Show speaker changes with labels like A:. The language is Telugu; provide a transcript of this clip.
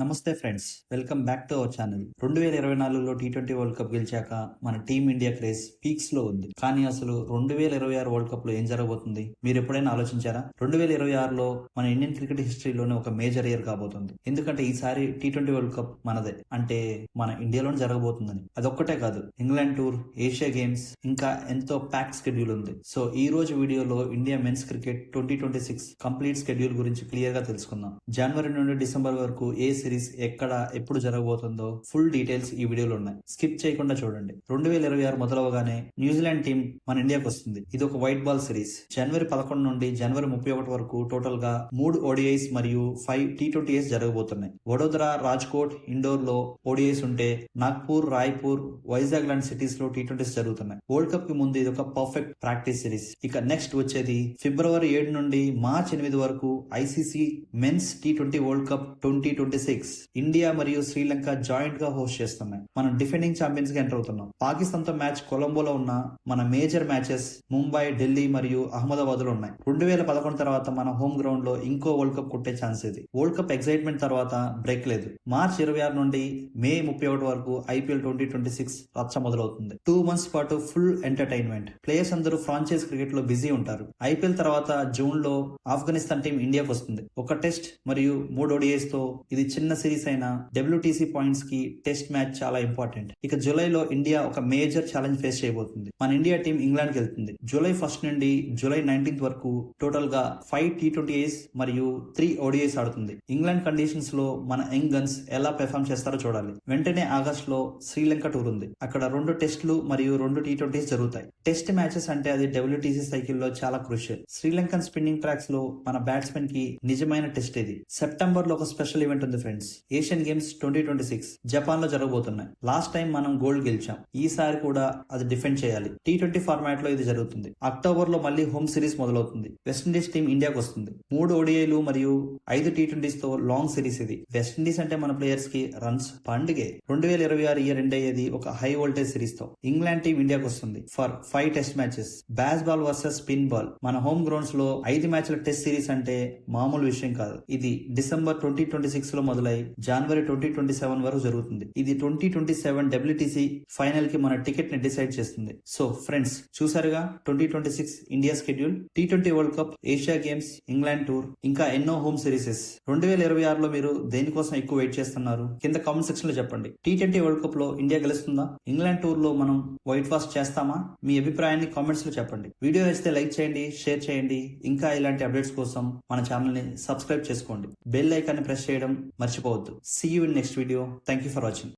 A: నమస్తే friends welcome back to our channel. రెండు వేల ఇరవై నాలుగులో టీ ట్వంటీ వరల్డ్ కప్ గెలిచాక మన టీం ఇండియా క్రేజ్ పీక్స్లో ఉంది. కానీ అసలు రెండు వేల ఇరవై ఆరు వరల్డ్ కప్లో ఏం జరగబోతుంది? మీరు ఎప్పుడైనా ఆలోచించారా? రెండు వేల ఇరవై ఆరులో మన ఇండియన్ క్రికెట్ హిస్టరీలోనే ఒక మేజర్ ఇయర్ కాబోతుంది. ఎందుకంటే ఈసారి టీ ట్వంటీ వరల్డ్ కప్ మనదే. అంటే మన ఇండియాలోనే జరగబోతుందని. అదొక్కటే కాదు ఇంగ్లాండ్ టూర్ ఏషియా గేమ్స్ ఇంకా ఎంతో ప్యాక్ స్కెడ్యూల్ ఉంది. సో ఈ రోజు వీడియోలో India men's cricket twenty twenty six complete schedule గురించి క్లియర్గా తెలుసుకుందాం. జనవరి నుండి డిసెంబర్ వరకు ఏ సిరీస్ ఎక్కడ ఎప్పుడు జరగబోతుందో ఫుల్ డీటెయిల్స్ ఈ వీడియోలో ఉన్నాయి. స్కిప్ చేయకుండా చూడండి. రెండు వేల ఇరవై ఆరు మొదలవగానే న్యూజిలాండ్ టీం మన ఇండియాకి వస్తుంది. ఇది ఒక వైట్ బాల్ సిరీస్. జనవరి పదకొండు నుండి జనవరి ముప్పై ఒకటి వరకు టోటల్గా మూడు ఓడిఐస్ మరియు ఫైవ్ టీ ట్వంటీఎస్ జరగబోతున్నాయి. వడోదర రాజ్కోట్ ఇండోర్లో ఓడిఐస్ ఉంటే నాగ్పూర్ రాయ్పూర్ వైజాగ్ లాంటి సిటీస్లో టీ ట్వంటీస్ జరుగుతున్నాయి. వరల్డ్ కప్కి ముందు ఇది ఒక పర్ఫెక్ట్ ప్రాక్టీస్ సిరీస్. ఇక నెక్స్ట్ వచ్చేది ఫిబ్రవరి ఏడు నుండి మార్చ్ ఎనిమిది వరకు ICC men's T twenty world cup twenty twenty six. India మరియు శ్రీలంక జాయింట్గా హోస్ట్ చేస్తున్నాయి. మనం డిఫెండింగ్ ఛాంపియన్స్గా ఎంటర్ అవుతున్నాం. పాకిస్తాన్తో మ్యాచ్ కొలంబోలో ఉన్న మన మేజర్ మ్యాచెస్ ముంబై ఢిల్లీ మరియు అహ్మదాబాద్లో ఉన్నాయి. రెండు వేల పదకొండు తర్వాత మన హోమ్ గ్రౌండ్లో ఇంకో వరల్డ్ కప్ కొట్టే ఛాన్స్ ఇది. వరల్డ్ కప్ ఎక్సైట్మెంట్ తర్వాత బ్రేక్ లేదు. మార్చ్ ఇరవై ఆరు నుండి మే ముప్పై ఒకటి వరకు ఐపీఎల్ ట్వంటీ ట్వంటీ సిక్స్ రచ్చ మొదలవుతుంది. టూ మంత్స్ పాటు ఫుల్ ఎంటర్టైన్మెంట్ ప్లేయర్స్ అందరూ ఫ్రాంచైజ్ క్రికెట్లో బిజీ ఉంటారు. ఐపీఎల్ తర్వాత జూన్లో ఆఫ్ఘనిస్తాన్ టీం ఇండియాకి వస్తుంది. ఒక టెస్ట్ మరియు మూడు ఓడిఐస్తో ఇది చిన్న సిరీస్ అయిన డబ్ల్యూటీసీ పాయింట్స్కి టెస్ట్ మ్యాచ్ చాలా ఇంపార్టెంట్ ఇక జూలైలో ఇండియా ఒక మేజర్ ఛాలెంజ్ ఫేస్ చేయబోతుంది. మన ఇండియా టీం ఇంగ్లాండ్కి వెళ్తుంది. జూలై ఫస్ట్ నుండి జూలై నైన్టీన్త్ వరకు టోటల్గా ఫైవ్ టీ ట్వంటీస్ మరియు త్రీ ఓడిఐస్ ఆడుతుంది. ఇంగ్లాండ్ కండిషన్స్లో మన యంగ్ గన్స్ ఎలా పెర్ఫామ్ చేస్తారో చూడాలి. వెంటనే ఆగస్ట్లో శ్రీలంక టూర్ ఉంది. అక్కడ రెండు టెస్టులు మరియు రెండు టీ ట్వంటీస్ జరుగుతాయి. టెస్ట్ మ్యాచెస్ అంటే అది డబ్ల్యూటీసీ సైకిల్లో చాలా క్రూషియల్ శ్రీలంకన్ స్పిన్నింగ్ ట్రాక్స్లో మన బ్యాట్స్మెన్కి నిజమైన టెస్ట్ ఇది. సెప్టెంబర్లో ఒక స్పెషల్ ఈవెంట్ ఉంది friends Asian games twenty twenty six జపాన్లో జరగబోతున్నాయి. లాస్ట్ టైం మనం గోల్డ్ గెలిచాం. ఈసారి కూడా అది డిఫెండ్ చేయాలి. టీ ట్వంటీ ఫార్మాట్లో ఇది జరుగుతుంది. అక్టోబర్లో మళ్ళీ హోమ్ సిరీస్ మొదలవుతుంది. వెస్టిండీస్ టీం ఇండియాకి వస్తుంది. మూడు ఓడిఐలు మరియు ఐదు టీ ట్వంటీస్తో లాంగ్ సిరీస్ ఇది. వెస్టిండీస్ అంటే మన ప్లేయర్స్కి రన్స్ పండుగే. రెండు వేల ఇరవై ఆరు ఇయర్ ఎండ్ అయ్యేది ఒక హై వోల్టేజ్ సిరీస్తో. ఇంగ్లాండ్ టీం ఇండియాకి వస్తుంది for five test matches pace ball versus spin ball మన హోమ్ గ్రౌండ్స్లో ఐదు మ్యాచ్ల టెస్ట్ సిరీస్ అంటే మామూలు విషయం కాదు. ఇది డిసెంబర్ ట్వంటీ ట్వంటీ సిక్స్లో మొదలు జనవరి ట్వంటీ ట్వంటీ సెవెన్ వరకు జరుగుతుంది. ఇది ట్వంటీ ట్వంటీ సెవెన్ డబ్ల్యూటీసీ ఫైనల్కి మన టికెట్ని డిసైడ్ చేస్తుంది. సో ఫ్రెండ్స్ చూసారుగా twenty twenty six India schedule T twenty world cup Asia games England tour ఇంకా ఎన్నో హోమ్ సిరీసెస్ రెండు వేల ఇరవై ఆరులో మీరు దేనికోసం ఎక్కువ వెయిట్ చేస్తున్నారు? కింద కామెంట్ సెక్షన్లో చెప్పండి. టీ ట్వంటీ వరల్డ్ కప్లో ఇండియా గెలుస్తుందా? ఇంగ్లాండ్ టూర్లో మనం వైట్ వాష్ చేస్తామా? మీ అభిప్రాయాన్ని కామెంట్స్లో చెప్పండి. వీడియో నచ్చితే లైక్ చేయండి షేర్ చేయండి. ఇంకా ఇలాంటి అప్డేట్స్ కోసం మన ఛానల్ని సబ్స్క్రైబ్ చేసుకోండి. బెల్ ఐకాన్ ప్రెస్ చేయడం మర్చిపోవద్దు. See you in next video thank you for watching